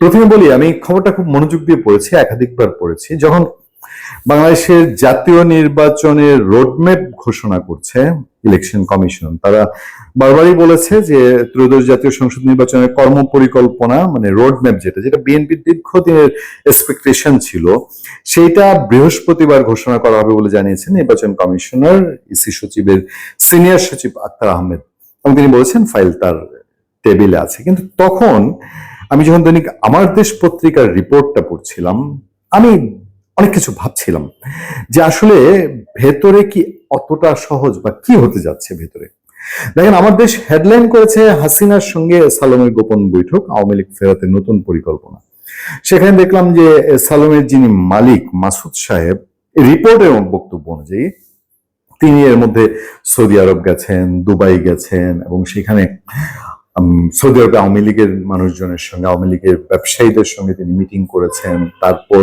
প্রথমে বলি, আমি খবরটা খুব মনোযোগ দিয়ে পড়েছি, একাধিকবার পড়েছি। যখন বাংলাদেশের জাতীয় নির্বাচনের রোডম্যাপ ঘোষণা করছে ইলেকশন কমিশন তারা বারবারই বলেছে যে ত্রয়োদশ জাতীয় সংসদ নির্বাচনের কর্ম পরিকল্পনা মানে রোডম্যাপ যেটা যেটা বিএনপির দীর্ঘদিনের এক্সপেকটেশন ছিল, সেইটা বৃহস্পতিবার ঘোষণা করা হবে বলে জানিয়েছেন নির্বাচন কমিশনার ইসি সচিবের সিনিয়র সচিব আক্তার আহমেদ। এবং তিনি বলেছেন ফাইল তার টেবিলে আছে। কিন্তু তখন আমি যখন দৈনিক আমার দেশ পত্রিকার রিপোর্টটা পড়ছিলাম, আমি অনেক কিছু ভাবছিলাম যে আসলে ভেতরে কি অতটা সহজ বা কি হতে যাচ্ছে ভেতরে। দেখেন, আমার দেশ হেডলাইন করেছে হাসিনার সঙ্গে সালমের গোপন বৈঠক, আওয়ামী লীগ ফেরাতের নতুন পরিকল্পনা। সেখানে দেখলাম যে সালমের যিনি মালিক মাসুদ সাহেব, রিপোর্টের বক্তব্য অনুযায়ী তিনি এর মধ্যে সৌদি আরব গেছেন, দুবাই গেছেন এবং সেখানে সৌদি আরবে আওয়ামী লীগের মানুষজনের সঙ্গে, আওয়ামী লীগের ব্যবসায়ীদের সঙ্গে তিনি মিটিং করেছেন। তারপর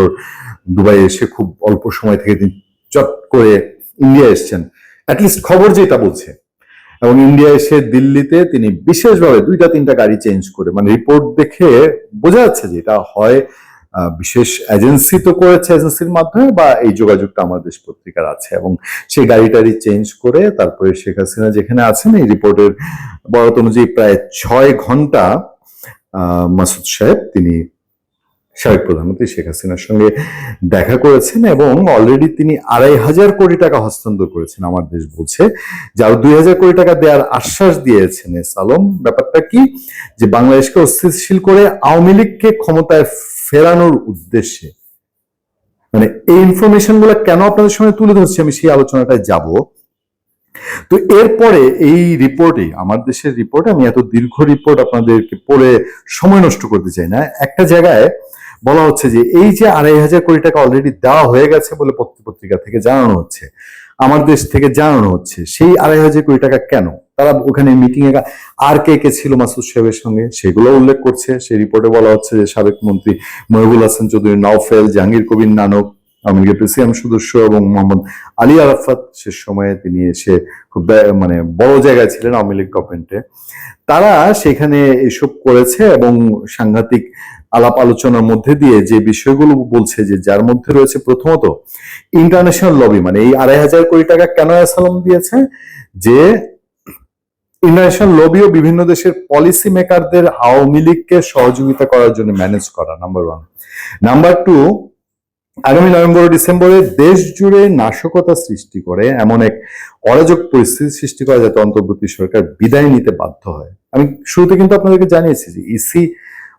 দুবাই এসে খুব অল্প সময় থেকে তিনি চট করে ইন্ডিয়া এসছেন। অ্যাটলিস্ট খবর যেটা বলছে। এবং ইন্ডিয়া এসে দিল্লিতে তিনি বিশেষভাবে দুইটা তিনটা গাড়ি চেঞ্জ করে মানে রিপোর্ট দেখে বোঝা যাচ্ছে যে এটা হয় বিশেষ এজেন্সি তো করেছে এজেন্সির মাধ্যমে বা এই যোগাযোগটা আমার দেশ পত্রিকার আছে এবং সেই গাড়িটারি চেঞ্জ করে তারপরে শেখ হাসিনা যেখানে আছেন, এই রিপোর্টের বরাত অনুযায়ী প্রায় ছয় ঘণ্টা মাসুদ সাহেব তিনি সাবেক প্রধানমন্ত্রী শেখ হাসিনার সঙ্গে দেখা করেছেন এবং অলরেডি তিনি আড়াই হাজার কোটি টাকা হস্তান্তর করেছেন, আমার দেশ বলছে। যে আরও দুই হাজার কোটি টাকা দেওয়ার আশ্বাস দিয়েছেন এস আলম। ব্যাপারটা কি? যে বাংলাদেশকে অস্থিতিশীল করে আওয়ামী লীগকে ক্ষমতায় ফেরানোর উদ্দেশ্যে। মানে এই ইনফরমেশনগুলো কেন আপনাদের সঙ্গে তুলে ধরছি আমি সেই আলোচনাটায় যাব। তো এরপরে এই রিপোর্টে আমার দেশের রিপোর্ট আমি এত দীর্ঘ রিপোর্ট আপনাদেরকে পড়ে সময় নষ্ট করতে চাই না। একটা জায়গায় বলা হচ্ছে যে, এই যে আড়াই হাজার কোটি টাকা অলরেডি দেওয়া হয়ে গেছে বলে পত্র- পত্রিকা থেকে জানানো হচ্ছে, আমার দেশ থেকে জানানো হচ্ছে, সেই আড়াই হাজার কোটি টাকা কেন? তারা ওখানে মিটিং এ আর কে কে ছিল মাসুদ সাহেবের সঙ্গে? সেগুলো উল্লেখ করছে। সেই রিপোর্টে বলা হচ্ছে যে সাবেক মন্ত্রী মহিবুল হাসান চৌধুরী নওফেল, জাহাঙ্গীর কবির নানক, আওয়ামী লীগের প্রেসিডেন্ট সদস্য এবং মোহাম্মদ আলী আরাফাত শেষ সময়ে তিনি এসে খুব মানে বড় জায়গায় ছিলেন আওয়ামী লীগ গভর্নমেন্টে তারা সেখানে এসব করেছে এবং সাংঘাতিক আলাপ আলোচনার মধ্যে দিয়ে যে বিষয়গুলো বলছে যে যার মধ্যে রয়েছে প্রথমত ইন্টারন্যাশনাল লবি মানে এই আড়াই হাজার কোটি টাকা কেন অ্যাসালম দিয়েছে? যে ইন্টারন্যাশনাল লবি ও বিভিন্ন দেশের পলিসি মেকারদের আওয়ামী লীগকে সহযোগিতা করার জন্য ম্যানেজ করা নাম্বার ওয়ান নাম্বার টু আগামী নভেম্বর ডিসেম্বরে দেশ জুড়ে নাশকতা সৃষ্টি করে, এমন এক অরাজক পরিস্থিতি সৃষ্টি করা যাতে অন্তর্বর্তী সরকার বিদায় নিতে বাধ্য হয়। আমি শুরুতে কিন্তু আপনাদেরকে জানিয়েছি যে ইসি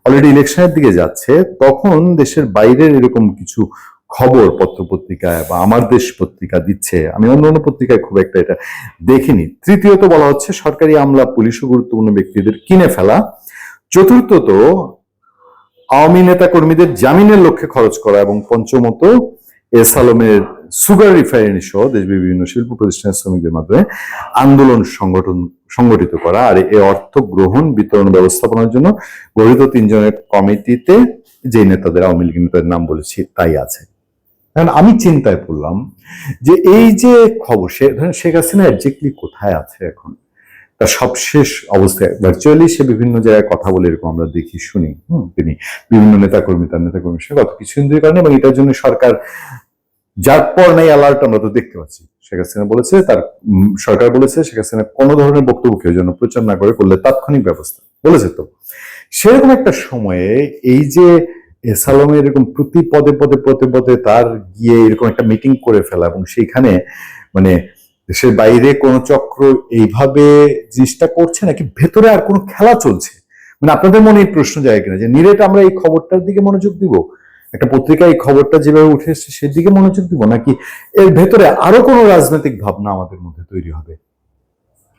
অলরেডি ইলেকশনের দিকে যাচ্ছে, তখন দেশের বাইরের এরকম কিছু খবর পত্রপত্রিকায় বা আমার দেশ পত্রিকা দিচ্ছে, আমি অন্য অন্য পত্রিকায় খুব একটা এটা দেখিনি। তৃতীয়ত বলা হচ্ছে, সরকারি আমলা পুলিশ ও গুরুত্বপূর্ণ ব্যক্তিদের কিনে ফেলা। চতুর্থত, আওয়ামী নেতা কর্মীদের জামিনের লক্ষ্যে খরচ করা এবং পঞ্চমত, এস আলমের সুগার রিফাইনারি সহ দেশ বিভিন্ন শিল্প প্রতিষ্ঠানের শ্রমিকদের মাধ্যমে আন্দোলন সংগঠন, সংগঠিত করা। আর এ অর্থ গ্রহণ, বিতরণ ব্যবস্থাপনার জন্য গঠিত তিনজনের কমিটিতে যে নেতাদের, আওয়ামী লীগ নেতাদের নাম বলেছি, তাই আছে। কারণ আমি চিন্তায় পড়লাম যে এই যে খবর, সে শেখ হাসিনা একজাক্টলি কোথায় আছে এখন? তার সবশেষ অবস্থায় ভার্চুয়ালি সে বিভিন্ন জায়গায় কথা বলে এরকম আমরা দেখি, শুনি। তিনি বিভিন্ন নেতাকর্মী, তার নেতাকর্মীর সঙ্গে গত কিছুদিন ধরে কারণে এবং এটার জন্য সরকার যার পর নাই অ্যালার্ট আমরা তো দেখতে পাচ্ছি। শেখ হাসিনা বলেছে, তার সরকার বলেছে, শেখ হাসিনা কোনো ধরনের বক্তব্য কেউ যেন প্রচার না করে করলে তাৎক্ষণিক ব্যবস্থা। বলেছে তো। সেরকম একটা সময়ে এই যে এসালমে এরকম প্রতি পদে পদে পদে পদে তার গিয়ে এরকম একটা মিটিং করে ফেলা এবং সেইখানে মানে দেশের বাইরে কোন চক্র এইভাবে জিনিসটা করছে নাকি ভেতরে আর কোনো খেলা চলছে? মানে আপনাদের মনে এই প্রশ্ন যায় কিনা যে নিরেট আমরা এই খবরটার দিকে মনোযোগ দিব? একটা পত্রিকায় এই খবরটা যেভাবে উঠে এসছে সেদিকে মনোযোগ দিব নাকি এর ভেতরে আরও কোনো রাজনৈতিক ভাবনা আমাদের মধ্যে তৈরি হবে?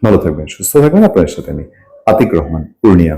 ভালো থাকবেন, সুস্থ থাকবেন আপনার সাথে আমি আতিক রহমান, পূর্ণিয়া।